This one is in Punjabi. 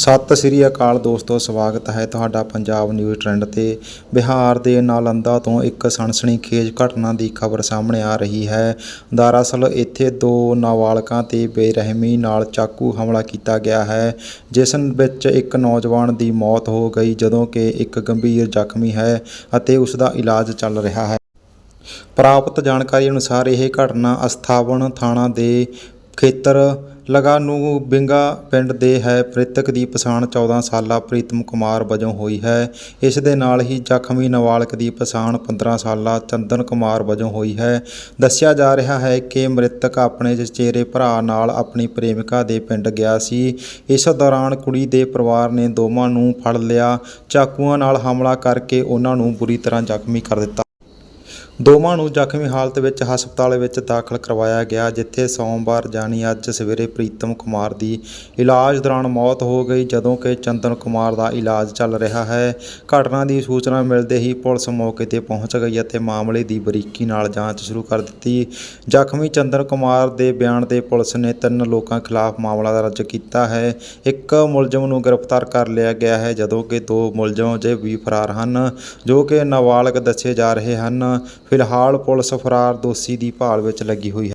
ਸਤਿ ਸ੍ਰੀ ਅਕਾਲ ਦੋਸਤੋ, ਸਵਾਗਤ ਹੈ ਤੁਹਾਡਾ ਪੰਜਾਬ ਨਿਊਜ਼ ਟ੍ਰੈਂਡ ਤੇ। ਬਿਹਾਰ ਦੇ ਨਾਲੰਦਾ ਤੋਂ ਇੱਕ ਸਨਸਨੀਖੇਜ ਘਟਨਾ ਦੀ ਖਬਰ ਸਾਹਮਣੇ ਆ ਰਹੀ ਹੈ। ਦਰਅਸਲ, ਇੱਥੇ ਦੋ ਨਾਬਾਲਗਾਂ ਤੇ ਬੇਰਹਿਮੀ ਨਾਲ ਚਾਕੂ ਹਮਲਾ ਕੀਤਾ ਗਿਆ ਹੈ, ਜਿਸ ਵਿੱਚ ਇੱਕ ਨੌਜਵਾਨ ਦੀ ਮੌਤ ਹੋ ਗਈ, ਜਦੋਂ ਕਿ ਇੱਕ ਗੰਭੀਰ ਜ਼ਖਮੀ ਹੈ ਅਤੇ ਉਸ ਦਾ ਇਲਾਜ ਚੱਲ ਰਿਹਾ ਹੈ। ਪ੍ਰਾਪਤ ਜਾਣਕਾਰੀ ਅਨੁਸਾਰ, ਇਹ ਘਟਨਾ ਅਸਥਾਵਨ ਥਾਣਾ ਦੇ ਖੇਤਰ ਲਗਾਨੂ ਬਿੰਗਾ ਪਿੰਡ ਦੇ ਹੈ। ਮ੍ਰਿਤਕ ਦੀ ਪਛਾਣ 14 ਸਾਲਾ ਪ੍ਰੀਤਮ ਕੁਮਾਰ ਵਜੋਂ ਹੋਈ ਹੈ। ਇਸ ਦੇ ਨਾਲ ਹੀ ਜ਼ਖਮੀ ਨਾਬਾਲਗ ਦੀ ਪਛਾਣ 15 ਸਾਲਾ ਚੰਦਨ ਕੁਮਾਰ ਵਜੋਂ ਹੋਈ ਹੈ। ਦੱਸਿਆ ਜਾ ਰਿਹਾ ਹੈ ਕਿ ਮ੍ਰਿਤਕ ਆਪਣੇ ਚਚੇਰੇ ਭਰਾ ਨਾਲ ਆਪਣੀ ਪ੍ਰੇਮਿਕਾ ਦੇ ਪਿੰਡ ਗਿਆ ਸੀ। ਇਸ ਦੌਰਾਨ ਕੁੜੀ ਦੇ ਪਰਿਵਾਰ ਨੇ ਦੋਵਾਂ ਨੂੰ ਫੜ ਲਿਆ। ਚਾਕੂਆਂ ਨਾਲ ਹਮਲਾ ਕਰਕੇ ਉਹਨਾਂ ਨੂੰ ਬੁਰੀ ਤਰ੍ਹਾਂ ਜ਼ਖਮੀ ਕਰ ਦਿੱਤਾ। ਦੋਵਾਂ ਨੂੰ ਜ਼ਖਮੀ ਹਾਲਤ ਵਿੱਚ ਹਸਪਤਾਲ ਵਿੱਚ ਦਾਖਲ ਕਰਵਾਇਆ ਗਿਆ, ਜਿੱਥੇ ਸੋਮਵਾਰ ਜਾਨੀ ਅੱਜ ਸਵੇਰੇ ਪ੍ਰੀਤਮ ਕੁਮਾਰ ਦੀ ਇਲਾਜ ਦੌਰਾਨ ਮੌਤ ਹੋ ਗਈ, ਜਦੋਂ ਕਿ ਚੰਦਨ ਕੁਮਾਰ ਦਾ ਇਲਾਜ ਚੱਲ ਰਿਹਾ ਹੈ। ਘਟਨਾ ਦੀ ਸੂਚਨਾ ਮਿਲਦੇ ਹੀ ਪੁਲਿਸ ਮੌਕੇ ਤੇ ਪਹੁੰਚ ਗਈ ਅਤੇ ਮਾਮਲੇ ਦੀ ਬਰੀਕੀ ਨਾਲ ਜਾਂਚ ਸ਼ੁਰੂ ਕਰ ਦਿੱਤੀ। ਜ਼ਖਮੀ ਚੰਦਨ ਕੁਮਾਰ ਦੇ ਬਿਆਨ ਤੇ ਪੁਲਿਸ ਨੇ ਤਿੰਨ ਲੋਕਾਂ ਖਿਲਾਫ ਮਾਮਲਾ ਦਰਜ ਕੀਤਾ ਹੈ। ਇੱਕ ਮੁਲਜ਼ਮ ਨੂੰ ਗ੍ਰਿਫਤਾਰ ਕਰ ਲਿਆ ਗਿਆ ਹੈ, ਜਦੋਂ ਕਿ ਦੋ ਮੁਲਜ਼ਮ ਅਜੇ ਵੀ ਫਰਾਰ ਹਨ, ਜੋ ਕਿ ਨਾਬਾਲਗ ਦੱਸੇ ਜਾ ਰਹੇ ਹਨ। ਫਿਲਹਾਲ ਪੁਲਿਸ ਫਰਾਰ ਦੋਸ਼ੀ ਦੀ ਭਾਲ ਵਿੱਚ ਲੱਗੀ ਹੋਈ ਹੈ।